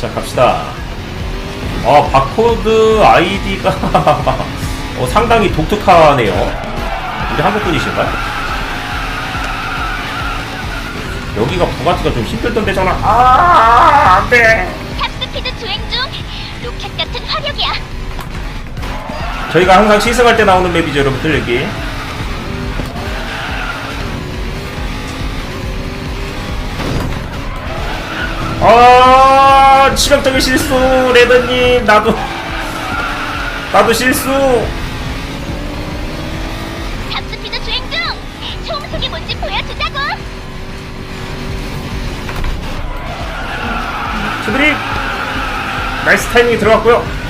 갑시다. 아, 바코드 아이디가 어, 상당히 독특하네요. 우리 한국 분이신가요? 여기가 부가티가 좀 힘들던 데잖아. 아, 안 돼. 탑스피드 주행 중 로켓 같은 화력이야. 저희가 항상 시승할 때 나오는 맵이죠, 여러분들, 여기. 아, 치명적인 실수, 레드님, 나도, 나도 실수. 탑스피드 주행 중 초음속이 뭔지 보여주자고. 수드립! 나이스 타이밍이 들어갔고요.